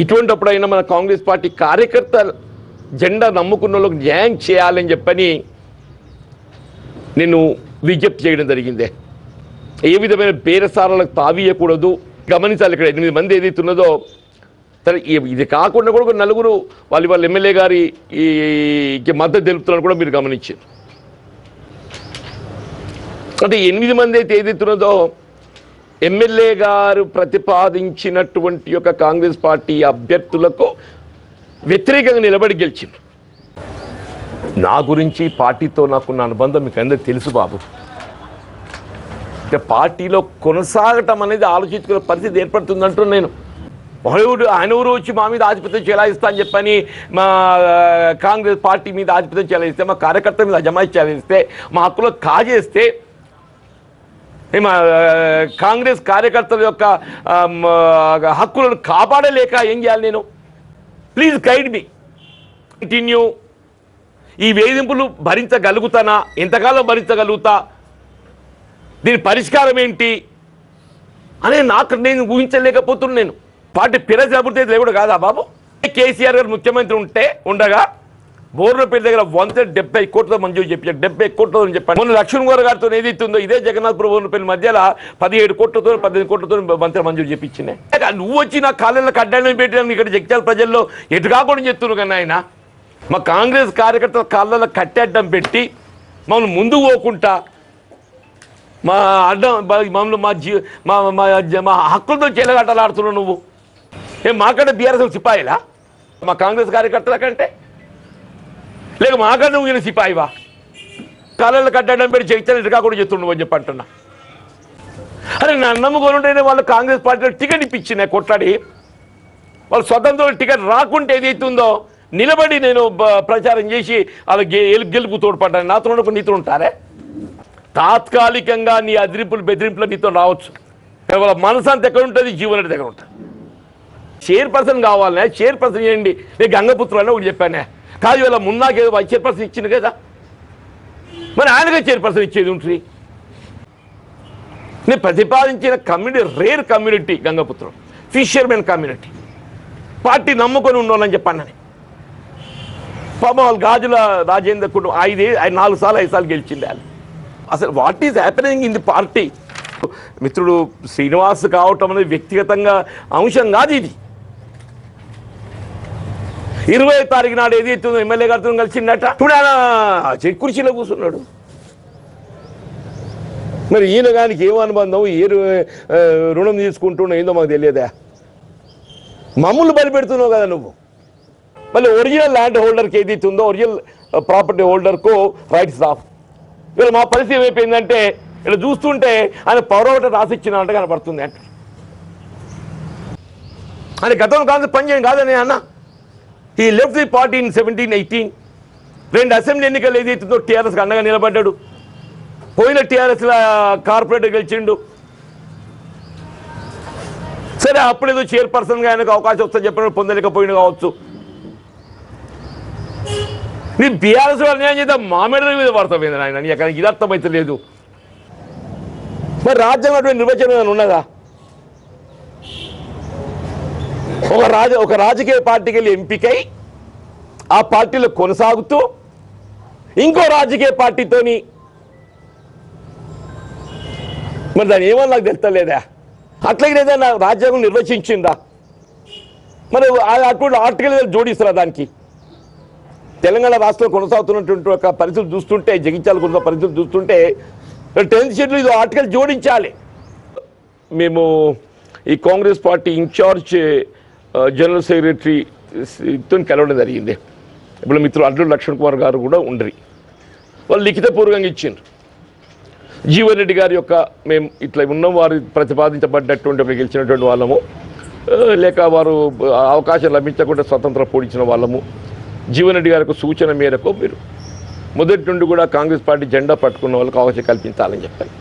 ఇటువంటిప్పుడైనా మన కాంగ్రెస్ పార్టీ కార్యకర్త జెండా నమ్ముకున్న వాళ్ళకి న్యాయం చేయాలని చెప్పని నేను విజ్ఞప్తి చేయడం జరిగిందే. ఏ విధమైన బేరసారాలకు తావీయకూడదు గమనించాలి ఇక్కడ ఎనిమిది మంది ఏదైతే ఉన్నదో. సరే ఇది కాకుండా కూడా నలుగురు వాళ్ళు వాళ్ళ ఎమ్మెల్యే గారి ఈ ఈ మద్దతు తెలుపుతున్నారు కూడా మీరు గమనించారు. అంటే ఎనిమిది మంది అయితే ఏదైతే ఉన్నదో ఎమ్మెల్యే గారు ప్రతిపాదించినటువంటి యొక్క కాంగ్రెస్ పార్టీ అభ్యర్థులకు వ్యతిరేకంగా నిలబడి గెలిచింది. నా గురించి పార్టీతో నాకున్న అనుబంధం మీకు అందరికీ తెలుసు బాబు. అంటే పార్టీలో కొనసాగటం అనేది ఆలోచించుకునే పరిస్థితి ఏర్పడుతుందంటూ నేను. మహోడు ఆయన ఊరు వచ్చి మా మీద ఆధిపత్యం చెలాయిస్తా అని చెప్పని మా కాంగ్రెస్ పార్టీ మీద ఆధిపత్యం చెలాయిస్తే మా కార్యకర్త మీద అజమాయి చెలాయిస్తే మా హక్కులో కాజేస్తే కాంగ్రెస్ కార్యకర్తల యొక్క హక్కులను కాపాడలేక ఏం చేయాలి నేను? ప్లీజ్ గైడ్ మీ కంటిన్యూ ఈ వేధింపులు భరించగలుగుతానా? ఎంతకాలం భరించగలుగుతా? దీని పరిష్కారం ఏంటి? అనే నాకు నేను ఊహించలేకపోతున్నాను నేను. పార్టీ పిరసి అభివృద్ధి కూడా కాదా బాబు? కేసీఆర్ గారు ముఖ్యమంత్రి ఉంటే ఉండగా బోర్నపల్లి దగ్గర వంద డెబ్బై కోట్ల మంజూరు చెప్పారు డెబ్బై కోట్లతో చెప్పాను. మొన్న లక్ష్మణ్ గారు గారితో ఏదైతే ఉందో ఇదే జగన్నాథ్పురం బోర్నపల్లి మధ్యలో పదిహేడు కోట్లతో పద్దెనిమిది కోట్లతో మంత్రి మంజూరు చెప్పించింది నువ్వు వచ్చి నా కాళ్ళల్లో కడ్డాలని పెట్టాను ఇక్కడ జగిత్యాల ప్రజల్లో ఎటు కాకుండా చెప్తున్నావు కానీ ఆయన? మా కాంగ్రెస్ కార్యకర్తల కాళ్ళలో కట్టేడ్డం పెట్టి మమ్మల్ని ముందు పోకుండా మా అడ్డం మమ్మల్ని మా జీ మా మా మా హక్కులతో చెలగట్టలాడుతున్నావు నువ్వు. ఏ మాకంటే బీఆర్ఎస్ సిపాయిలా? మా కాంగ్రెస్ కార్యకర్తల కంటే? లేక మాకన్నా నువ్వు ఈయన సిపాయివా? కాలంలో కట్టడం పెట్టి జగిత్యాల ఇటుకా కూడా చెప్తుండవు అని చెప్పి అంటున్నా. అరే నన్ను నమ్ముకొని ఉంటేనే వాళ్ళు కాంగ్రెస్ పార్టీలో టికెట్ ఇప్పించిన కొట్లాడి. వాళ్ళు స్వతంత్రం టికెట్ రాకుంటే ఏదైతుందో నిలబడి నేను ప్రచారం చేసి వాళ్ళ గెలుపు తోడ్పడ్డాను. నాతో ఒక నీతో ఉంటారే? తాత్కాలికంగా నీ అదిరింపులు బెదిరింపులు నీతో రావచ్చు. వాళ్ళ మనసు అంత ఎక్కడ ఉంటుంది? జీవన దగ్గర ఉంటుంది. చైర్పర్సన్ కావాలనే చైర్పర్సన్ చేయండి. నేను గంగపుత్రులు అని ఒకటి చెప్పానే. కాదు ఇలా మున్నాకి చైర్పర్సన్ ఇచ్చింది కదా. మరి ఆయనగా చైర్పర్సన్ ఇచ్చేది ఉంటుంది నేను ప్రతిపాదించిన community rare community గంగపుత్రం. Fishermen community. Party నమ్ముకొని ఉండాలని చెప్పానని పాపం వాళ్ళు గాజుల రాజేందర్ కుటుంబం ఐదు ఐదు నాలుగు సార్లు ఐదు సార్లు గెలిచింది వాళ్ళు అసలు what is happening in the party మిత్రుడు శ్రీనివాస్ కావటం అనేది వ్యక్తిగతంగా అంశం కాదు ఇది. ఇరవై తారీఖు నాడు ఏది ఎత్తుందో ఎమ్మెల్యే గారితో కలిసిందట. ఇప్పుడు ఆయన చెక్ కుర్చీలో కూర్చున్నాడు. మరి ఈయన గానికి ఏం అనుబంధం? ఏ రు- రుణం తీసుకుంటున్నా ఏందో మాకు తెలియదా? మమ్మల్ని బలిపెడుతున్నావు కదా నువ్వు. మళ్ళీ ఒరిజినల్ ల్యాండ్ హోల్డర్కి ఏది ఇస్తుందో ఒరిజినల్ ప్రాపర్టీ హోల్డర్కు రైట్స్ రాఫ్ వీళ్ళు మా పరిస్థితి ఏమైపోయిందంటే ఇలా చూస్తుంటే ఆయన పౌరవట అంటే కనపడుతుంది అంట. ఆయన గతంలో కాదు పని చేయడం కాదని అన్న. ఈ left the party in seventeen eighteen రెండు అసెంబ్లీ ఎన్నికలు ఏదైతుందో టీఆర్ఎస్కి అండగా నిలబడ్డాడు. పోయిన టీఆర్ఎస్ల కార్పొరేటర్ గెలిచిండు. సరే అప్పుడేదో చైర్పర్సన్గా ఆయనకు అవకాశం వస్తుంది చెప్పినప్పుడు పొందలేకపోయిన కావచ్చు. నీ బీఆర్ఎస్ వాళ్ళు న్యాయం చేద్దాం మామిడి మీద పడతాం ఏంది ఆయన నీకు ఇది అర్థమైతే లేదు మరి రాజ్యాంగం నిర్వచనం ఏమైనా ఉన్నదా? ఒక రాజ ఒక రాజకీయ పార్టీకి వెళ్ళి ఎంపికై ఆ పార్టీలో కొనసాగుతూ ఇంకో రాజకీయ పార్టీతోని మరి దాని ఏమో నాకు తెలుస్తలేదా? అట్లాగే ఏదైనా రాజ్యాంగం నిర్వచించిందా? మరి అటువంటి ఆర్టికల్ జోడిస్తారా దానికి? తెలంగాణ రాష్ట్రంలో కొనసాగుతున్నటువంటి ఒక పరిస్థితులు చూస్తుంటే జగించాలి కొన్న పరిస్థితులు చూస్తుంటే టెన్త్ షెడ్యూల్ ఇది ఆర్టికల్ జోడించాలి. మేము ఈ కాంగ్రెస్ పార్టీ ఇన్ఛార్జ్ జనరల్ సెక్రటరీతో కలవడం జరిగింది. ఇప్పుడు మిత్రులు అడ్డు లక్ష్మణ్ కుమార్ గారు కూడా ఉండరు. వాళ్ళు లిఖితపూర్వకంగా ఇచ్చిండ్రు. జీవన్ రెడ్డి గారి యొక్క మేము ఇట్లా ఉన్నాం వారు ప్రతిపాదించబడ్డటువంటి గెలిచినటువంటి వాళ్ళము. లేక వారు అవకాశం లభించకుండా స్వతంత్ర పోడించిన వాళ్ళము. జీవన్ రెడ్డి గారి యొక్క సూచన మేరకు మీరు మొదటి నుండి కూడా కాంగ్రెస్ పార్టీ జెండా పట్టుకున్న వాళ్ళకి అవకాశం కల్పించాలని చెప్పారు